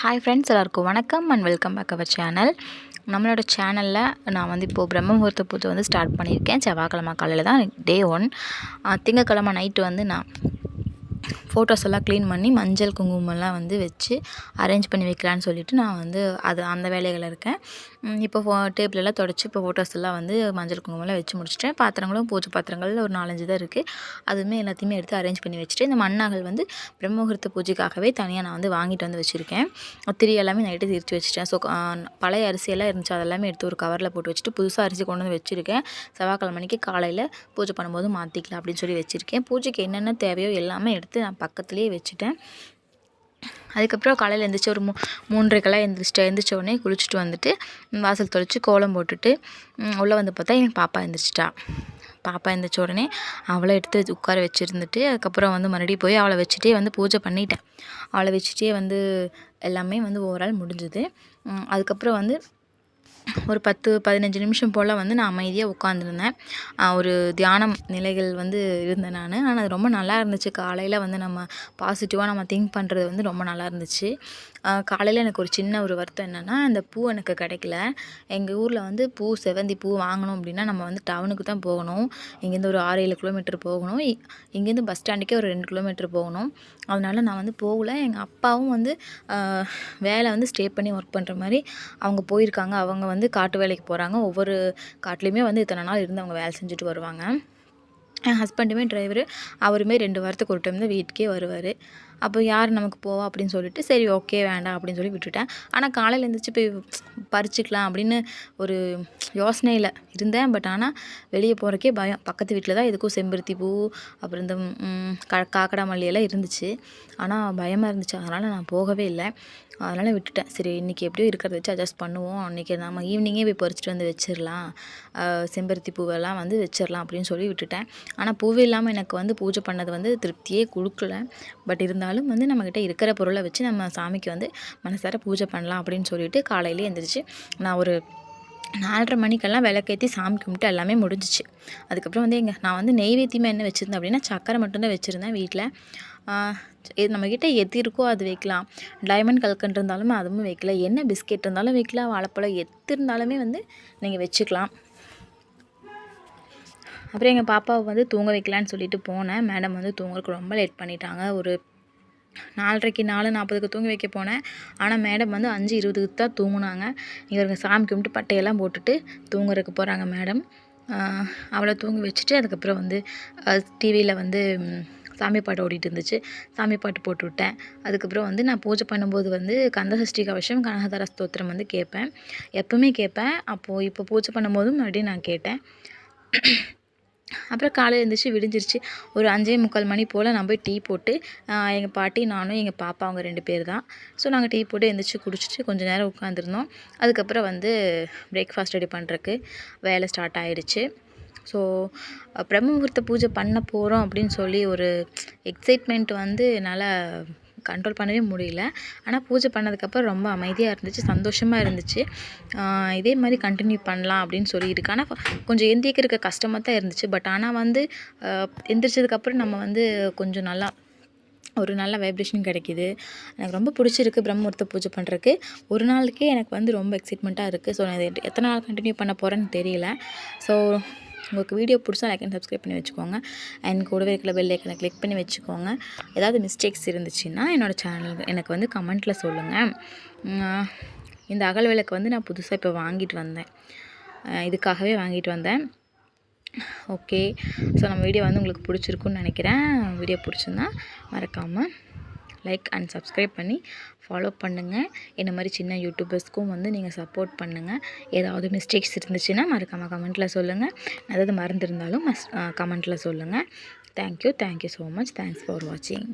Hi friends எல்லாருக்கும் வணக்கம் and welcome back our channel நம்மளோட சேனலில் நான் வந்து இப்போது பிரம்ம முகூர்த்த பூஜை வந்து ஸ்டார்ட் பண்ணியிருக்கேன். செவ்வாய்க்கிழமை காலையில் தான் டே ஒன் திங்கக்கிழமை நைட்டு வந்து நான் ஃபோட்டோஸ் எல்லாம் க்ளீன் பண்ணி மஞ்சள் குங்குமம்லாம் வந்து வச்சு அரேஞ்ச் பண்ணி வைக்கலான்னு சொல்லிவிட்டு நான் வந்து அது அந்த வேலைகள் இருக்கேன். இப்போ ஃபோ டேபிளெல்லாம் தொடச்சி இப்போ ஃபோட்டோஸ் எல்லாம் வந்து மஞ்சள் குங்குமம்லாம் வச்சு முடிச்சிட்டேன். பாத்திரங்களும் பூஜை பாத்திரங்கள் ஒரு நாலஞ்சு தான் இருக்குது அதுவுமே எல்லாத்தையுமே எடுத்து அரேஞ்ச் பண்ணி வச்சுட்டு இந்த மண்ணாகல் வந்து பிரம்மமுகூர்த்த பூஜைக்காகவே தனியாக நான் வந்து வாங்கிட்டு வந்து வச்சுருக்கேன். திரி எல்லாமே நைட்டு திரிச்சு வச்சுட்டேன். ஸோ பழைய அரிசியெல்லாம் இருந்துச்சு. அதெல்லாமே எடுத்து ஒரு கவரில் போட்டு வச்சுட்டு புதுசாக அரிசி கொண்டு வந்து வச்சுருக்கேன். செவ்வாய்க்கிழமை மணிக்கு காலையில் பூஜை பண்ணும்போது மாற்றிக்கலாம் அப்படின்னு சொல்லி வச்சுருக்கேன். பூஜைக்கு என்னென்ன தேவையோ எல்லாமே எடுத்து நான் பக்கத்துலேயே வச்சுட்டேன். அதுக்கப்புறம் காலையில் எழுந்திரிச்சி ஒரு மூ மூன்றரைக்கெல்லாம் எழுந்திரிச்சிட்டு எழுந்திரிச்ச உடனே குளிச்சுட்டு வந்துட்டு வாசல் தொளிச்சு கோலம் போட்டுட்டு உள்ளே வந்து பார்த்தா எனக்கு பாப்பா எழுந்திரிச்சிட்டா பாப்பா எழுந்திரிச்ச உடனே அவளை எடுத்து உட்கார வச்சுருந்துட்டு அதுக்கப்புறம் வந்து மறுபடியும் போய் அவளை வச்சுட்டே வந்து பூஜை பண்ணிட்டேன். அவளை வச்சுட்டே வந்து எல்லாமே வந்து ஓவரால் முடிஞ்சுது. அதுக்கப்புறம் வந்து ஒரு பத்து பதினஞ்சு நிமிஷம் போல் வந்து நான் அமைதியாக உட்காந்துருந்தேன் ஒரு தியானம் நிலைகள் வந்து இருந்தேன் நான். ஆனால் அது ரொம்ப நல்லா இருந்துச்சு. காலையில் வந்து நம்ம பாசிட்டிவாக நம்ம திங்க் பண்ணுறது வந்து ரொம்ப நல்லா இருந்துச்சு. காலையில் எனக்கு ஒரு சின்ன ஒரு வருத்தம் என்னென்னா அந்த பூ எனக்கு கிடைக்கல. எங்கள் ஊரில் வந்து பூ செவந்தி பூ வாங்கணும் அப்படின்னா நம்ம வந்து டவுனுக்கு தான் போகணும். இங்கேருந்து ஒரு ஆறு ஏழு கிலோமீட்டர் போகணும். இங்கேருந்து பஸ் ஸ்டாண்டுக்கே ஒரு ரெண்டு கிலோமீட்டர் போகணும். அதனால நான் வந்து போகல. எங்கள் அப்பாவும் வந்து வேலை வந்து ஸ்டே பண்ணி ஒர்க் பண்ணுற மாதிரி அவங்க போயிருக்காங்க. அவங்க வந்து காட்டு வேலைக்கு போகிறாங்க ஒவ்வொரு காட்டுலேயுமே வந்து இத்தனை நாள் இருந்து அவங்க வேலை செஞ்சுட்டு வருவாங்க. என் ஹஸ்பண்டுமே டிரைவரு அவருமே ரெண்டு வாரத்துக்கு ஒரு டைம் தான் வீட்டுக்கே வருவார். அப்போ யார் நமக்கு போவா அப்படின்னு சொல்லிட்டு சரி ஓகே வேண்டாம் அப்படின்னு சொல்லி விட்டுட்டேன். ஆனால் காலையில் எழுந்திரிச்சு போய் பறிச்சிக்கலாம் அப்படின்னு ஒரு யோசனையில் இருந்தேன். பட் ஆனால் வெளியே போகிறக்கே பயம். பக்கத்து வீட்டில் தான் எதுக்கும் செம்பருத்தி பூ அப்புறம் இந்த க காக்கடா மல்லியெல்லாம் இருந்துச்சு. ஆனால் பயமாக இருந்துச்சு. அதனால் நான் போகவே இல்லை. அதனால் விட்டுட்டேன். சரி இன்றைக்கி எப்படியோ இருக்கிறத வச்சு அட்ஜஸ்ட் பண்ணுவோம். அன்றைக்கி நம்ம ஈவினிங்கே போய் பறிச்சிட்டு வந்து வச்சிடலாம் செம்பருத்தி பூவெல்லாம் வந்து வச்சிடலாம் அப்படின்னு சொல்லி விட்டுட்டேன். ஆனால் பூவே இல்லாமல் எனக்கு வந்து பூஜை பண்ணது வந்து திருப்தியே கொடுக்கல. பட் இருந்தாலும் வந்து நம்மக்கிட்ட இருக்கிற பொருளை வச்சு நம்ம சாமிக்கு வந்து மனசார பூஜை பண்ணலாம் அப்படின்னு சொல்லிட்டு காலையிலே எழுந்திரிச்சு நான் ஒரு நாலரை மணிக்கெல்லாம் விளக்கேற்றி சாமி கும்பிட்டு எல்லாமே முடிஞ்சிச்சு. அதுக்கப்புறம் வந்து எங்கள் நான் வந்து நெய்வேத்தியமாக என்ன வச்சுருந்தேன் அப்படின்னா சக்கரை மட்டும்தான் வச்சுருந்தேன் வீட்டில் இது நம்மக்கிட்ட எது இருக்கோ அது வைக்கலாம். டைமண்ட் கல்கண்டு இருந்தாலுமே அதுவும் வைக்கல. என்ன பிஸ்கெட் இருந்தாலும் வைக்கலாம். வாழைப்பழம் எது இருந்தாலுமே வந்து நீங்கள் வச்சுக்கலாம். அப்புறம் எங்கள் பாப்பாவை வந்து தூங்க வைக்கலான்னு சொல்லிட்டு போனேன். மேடம் வந்து தூங்குறதுக்கு ரொம்ப லேட் பண்ணிட்டாங்க. ஒரு நாலரைக்கு நாலு நாற்பதுக்கு தூங்கி வைக்க போனேன். ஆனால் மேடம் வந்து அஞ்சு இருபதுக்கு தான் தூங்குனாங்க. இவருங்க சாமி கும்பிட்டு பட்டையெல்லாம் போட்டுட்டு தூங்குறதுக்கு போகிறாங்க மேடம் அவளை தூங்கி வச்சுட்டு அதுக்கப்புறம் வந்து டிவியில் வந்து சாமி பாட்டு ஓடிட்டு இருந்துச்சு. சாமி பாட்டு போட்டு விட்டேன். அதுக்கப்புறம் வந்து நான் பூஜை பண்ணும்போது வந்து கந்தசஷ்டி கவசம் கனகதார ஸ்தோத்திரம் வந்து கேட்பேன். எப்பவுமே கேட்பேன். அப்போது இப்போ பூஜை பண்ணும்போதும் மறுபடியும் நான் கேட்டேன். அப்புறம் காலையில் எழுந்திரிச்சி விடிஞ்சிருச்சு. ஒரு அஞ்சே முக்கால் மணி போல் நான் போய் டீ போட்டு எங்கள் பாட்டி நானும் எங்கள் பாப்பா அவங்க ரெண்டு பேர் தான். ஸோ நாங்கள் டீ போட்டு எழுந்திரிச்சி குடிச்சிட்டு கொஞ்சம் நேரம் உட்காந்துருந்தோம் அதுக்கப்புறம் வந்து பிரேக்ஃபாஸ்ட் ரெடி பண்ணுறக்கு வேலை ஸ்டார்ட் ஆகிடுச்சு ஸோ பிரம்ம முகூர்த்த பூஜை பண்ண போகிறோம் அப்படின்னு சொல்லி ஒரு எக்ஸைட்மெண்ட் வந்து என்னால் கண்ட்ரோல் பண்ணவே முடியல. ஆனால் பூஜை பண்ணதுக்கப்புறம் ரொம்ப அமைதியாக இருந்துச்சு சந்தோஷமாக இருந்துச்சு. இதே மாதிரி கண்டினியூ பண்ணலாம் அப்படின்னு சொல்லியிருக்கு. ஆனால் கொஞ்சம் எந்திரிக்கிறதுக்கு கஷ்டமாக தான் இருந்துச்சு. பட் ஆனால் வந்து எந்திரிச்சதுக்கப்புறம் நம்ம வந்து கொஞ்சம் நல்லா ஒரு நல்ல வைப்ரேஷன் கிடைக்கிது. எனக்கு ரொம்ப பிடிச்சிருக்கு பிரம்மமுகூர்த்த பூஜை பண்ணுறதுக்கு ஒரு நாளுக்கே எனக்கு வந்து ரொம்ப எக்ஸைட்மெண்ட்டாக இருக்குது ஸோ நான் எத்தனை நாள் கண்டினியூ பண்ண போகிறேன்னு தெரியல. ஸோ உங்களுக்கு வீடியோ பிடிச்சா லைக் அண்ட் சப்ஸ்கிரைப் பண்ணி வச்சுக்கோங்க. அண்ட் கூடவே இருக்கிற பெல் ஐக்கனை கிளிக் பண்ணி வச்சுக்கோங்க. ஏதாவது மிஸ்டேக்ஸ் இருந்துச்சுன்னா என்னோடய சேனல் எனக்கு வந்து கமெண்ட்டில் சொல்லுங்கள் இந்த அகல் விளக்கு வந்து நான் புதுசாக இப்போ வாங்கிட்டு வந்தேன். இதுக்காகவே வாங்கிட்டு வந்தேன். ஓகே ஸோ நம்ம வீடியோ வந்து உங்களுக்கு பிடிச்சிருக்குன்னு நினைக்கிறேன். வீடியோ பிடிச்சிருந்தா மறக்காமல் லைக் அண்ட் சப்ஸ்கிரைப் பண்ணி ஃபாலோ பண்ணுங்கள் இந்த மாதிரி சின்ன யூடியூபர்ஸ்க்கும் வந்து நீங்கள் சப்போர்ட் பண்ணுங்கள் ஏதாவது மிஸ்டேக்ஸ் இருந்துச்சுன்னா மறக்காமல் கமெண்ட்டில் சொல்லுங்கள் அதாவது மறந்துருந்தாலும் மஸ் கமெண்ட்டில் சொல்லுங்கள் thank you thank you so much thanks for வாட்சிங்